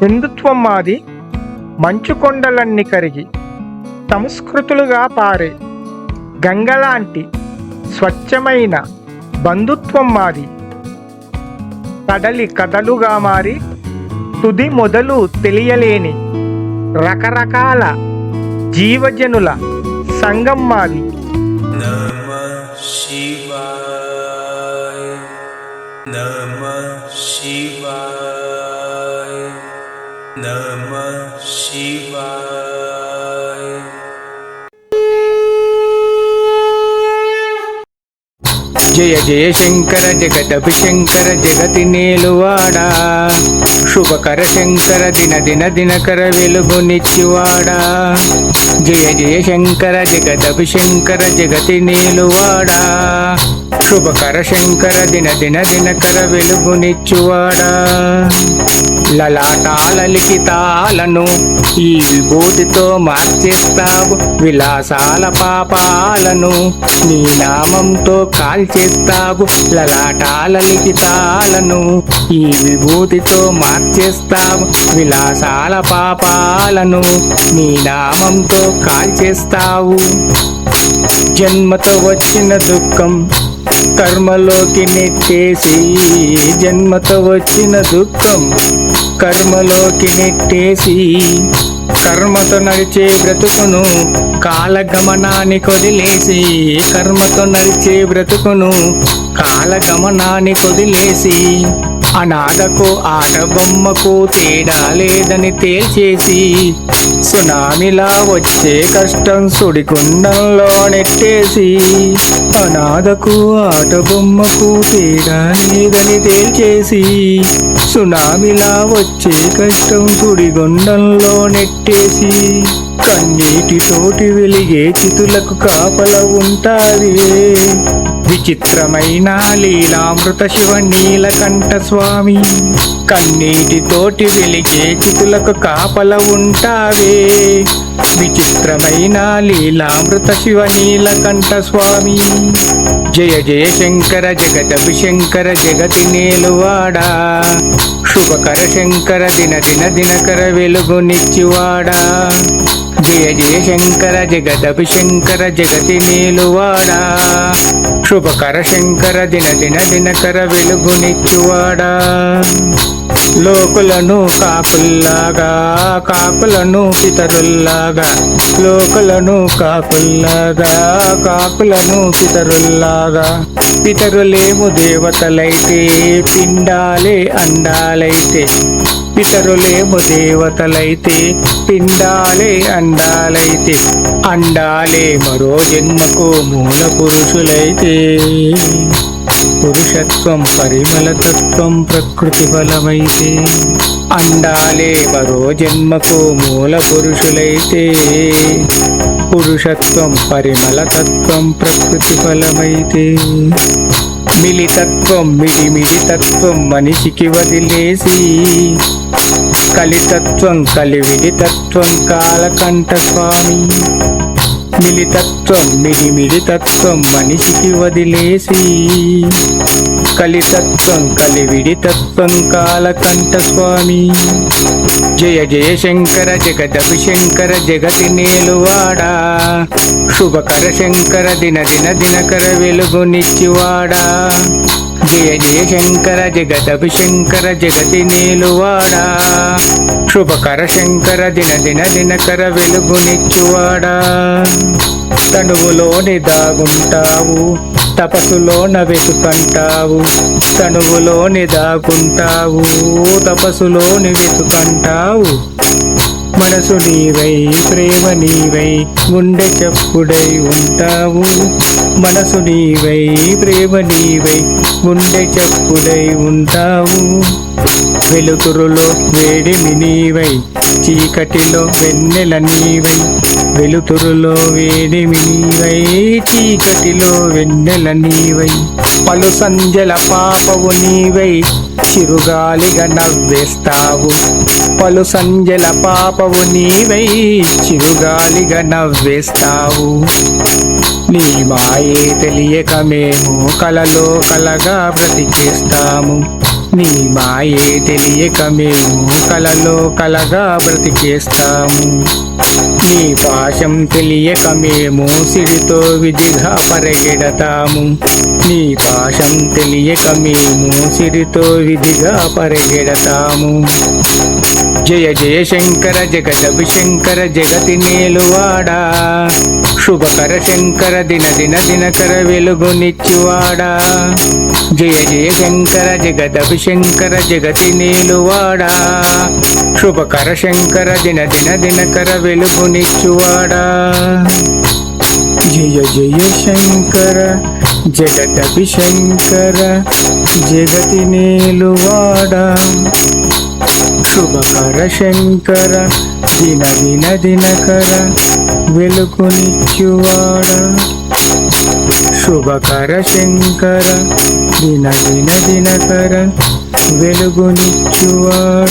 హిందుత్వం మాది మంచుకొండలన్నీ కరిగి సంస్కృతులుగా పారే గంగలాంటి స్వచ్ఛమైన బంధుత్వం మాది కడలి కథలుగా మారి తుది మొదలు తెలియలేని రకరకాల జీవజనుల సంఘం మాది శివాయ. జయ జయ శంకర జగదభి శంకర జగతి నేలువాడా. శుభకర శంకర దిన దిన దినకర వెలుగునిచ్చివాడా జయ జయ శంకర జగదభి శంకర జగతి నేలువాడా. శుభకర శంకర దిన దిన దినకర వెలుగునిచ్చువాడా లలాటాలలిఖితాలను లలాటాల లిఖితాలను ఈ విభూతితో మార్చేస్తావు విలాసాల పాపాలను నీ నామంతో కాల్చేస్తావు లలాటాల లిఖితాలను ఈ విభూతితో మార్చేస్తావు విలాసాల పాపాలను నీ నామంతో కాల్చేస్తావు. జన్మతో వచ్చిన దుఃఖం కర్మలోకి నెట్టేసి జన్మతో వచ్చిన దుఃఖం కర్మలోకి నెట్టేసి కర్మతో నడిచే బ్రతుకును కాలగమనాన్ని కొదిలేసి కర్మతో నడిచే బ్రతుకును కాలగమనాన్ని కొదిలేసి అనాథకు ఆటబొమ్మకు తేడా లేదని తేల్చేసి సునామిలా వచ్చే కష్టం సుడికుండంలో నెట్టేసి అనాథకు ఆటబొమ్మకు తేడా లేదని తేల్చేసి సునామిలా వచ్చే కష్టం సుడిగుండంలో నెట్టేసి కన్నీటితోటి వెలిగే చితులకు కాపల ఉంటాది విచిత్రమైన లీలామృత శివ నీలకంఠ స్వామి కన్నీటితోటి వెలిగే చితులకు కాపల ఉంటావే. విచిత్రమైన లీలామృత శివ నీలకంఠ స్వామి జయ జయ శంకర జగదభిశంకర జగతి నేలువాడా. శుభకర శంకర దిన దిన దినకర వెలుగు నిచ్చివాడా. జయ జయ శంకర జగదభి శంకర జగతి నీలువాడా. శుభకర శంకర దిన దిన దినకర వెలుగు నిచ్చువాడా. లోకులను కాకుల్లాగా కాకులను పితరుల్లాగా. లోకులను కాకుల్లాగా కాకులను పితరుల్లాగా. పితరులేము దేవతలైతే పిండాలే అండాలైతే. పితరులేము దేవతలైతే పిండాలే అండాలైతే అండాలే మరో జన్మకు మూల పురుషులైతే. పురుషత్వం పరిమళతత్వం ప్రకృతి బలమైతే. అండాలే మరో జన్మకు మూల పురుషులైతే. పురుషత్వం పరిమళతత్వం ప్రకృతి బలమైతే. మిలితత్వం మిడిమిడి తత్వం మనిషికి వదిలేసి. కలితత్వం కలివిడి తత్వం కాలకంఠ స్వామి మిలితత్వం మిడిమిడి తత్వం మనిషికి వదిలేసి. కలితత్వం కలివిడి తత్వం కాలకంఠ స్వామి జయ జయ శంకర జగదపి శంకర జగతి నేలువాడా. శుభకర శంకర దిన దిన దినకర వెలుగునిచ్చివాడా జయ జయ శంకర జగదపి శంకర జగతి నేలువాడా. శుభకర శంకర దిన దిన దినకర వెలుగు నిచ్చువాడా. తనువులోని దాగుంటావు తపస్సులోన వెతుకంటావు తనువులోని దాగుంటావు తపస్సులోని వెతుకంటావు. మనసు నీవై ప్రేమ నీవై గుండె చప్పుడై ఉంటావు. మనసు నీవై ప్రేమ నీవై గుండె చప్పుడై ఉంటావు. వెలుతురులో వేడిమి నీవై చీకటిలో వెన్నెల నీవై. వెలుతురులో వేడిమి నీవై చీకటిలో వెన్నెల నీవై. పలు సంజల పాపవు నీవై చిరుగాలిగా నవ్వేస్తావు. పలు సంజల పాపవు నీవై చిరుగాలిగా నవ్వేస్తావు. నీ మాయే తెలియక మేము కలలో కలగా బ్రతికేస్తాము. నీ మాయే తెలియక మేము కలలో కలగా బ్రతికేస్తాము. నీ పాశం తెలియక మేము సిడితో విధిగా పరిగెడతాము. నీ పాశం తెలియక మేము సిరితో విధిగా పరిగెడతాము. జయ జయ శంకర జగదభిశంకర జగతి నేలువాడా శుభకర శంకర దిన దిన దినకర వెలుగునిచ్చువాడా జయ జయ శంకర జగదభి శంకర జగతి నీలువాడా. శుభకర శంకర దిన దిన దినకర వెలుగునిచ్చువాడా జయ జయ శంకర జగదభి శంకర జగతి నీలువాడా. శుభకర శంకర దిన దిన దినకర వెలుగునిచ్చువాడ శుభకర శంకర దిన దిన దినకర వెలుగునిచ్చువాడ.